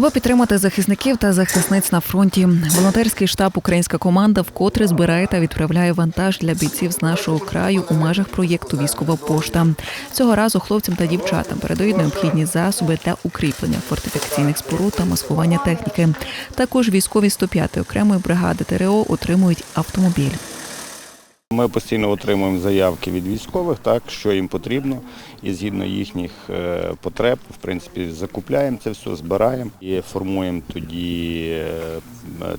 Аби підтримати захисників та захисниць на фронті, волонтерський штаб Українська команда вкотре збирає та відправляє вантаж для бійців з нашого краю у межах проєкту Військова пошта. Цього разу хлопцям та дівчатам передають необхідні засоби для укріплення фортифікаційних споруд та маскування техніки. Також військові 105-ї окремої бригади ТРО отримують автомобіль. Ми постійно отримуємо заявки від військових, так що їм потрібно, і згідно їхніх е, потреб, в принципі, закупляємо це все, збираємо і формуємо тоді е,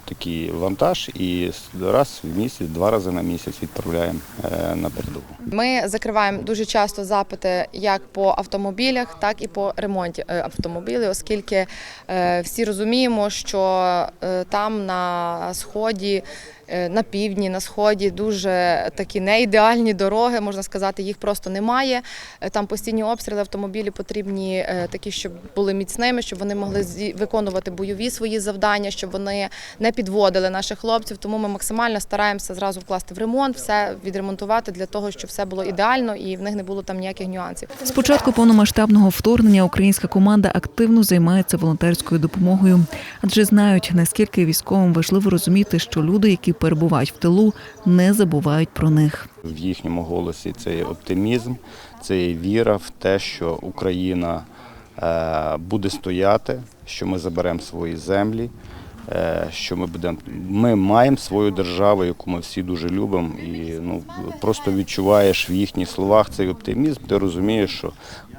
такий вантаж і раз в місяць, два рази на місяць відправляємо е, на передову. Ми закриваємо дуже часто запити як по автомобілях, так і по ремонті автомобілів, оскільки всі розуміємо, що там на сході. Е, На півдні, на сході дуже такі неідеальні дороги, можна сказати, їх просто немає. Е, Там постійні обстріли, автомобілі потрібні е, такі, щоб були міцними, щоб вони могли виконувати бойові свої завдання, щоб вони не підводили наших хлопців. Тому ми максимально стараємося зразу вкласти в ремонт, все відремонтувати для того, щоб все було ідеально і в них не було там ніяких нюансів. З початку повномасштабного вторгнення українська команда активно займається волонтерською допомогою, адже знають наскільки військовим важливо розуміти, що люди, які перебувають в тилу, не забувають про них. В їхньому голосі це оптимізм, це є віра в те, що Україна е, буде стояти, що ми заберемо свої землі, що ми будемо. Ми маємо свою державу, яку ми всі дуже любимо, і ну просто відчуваєш в їхніх словах цей оптимізм. Ти розумієш, що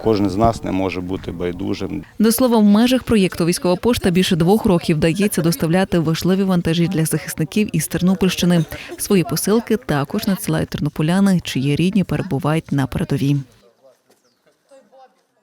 кожен з нас не може бути байдужим До слова, в межах проєкту Військова пошта більше двох років вдається доставляти важливі вантажі для захисників із Тернопільщини. Свої посилки також надсилають тернополяни, чиї рідні перебувають на передовій.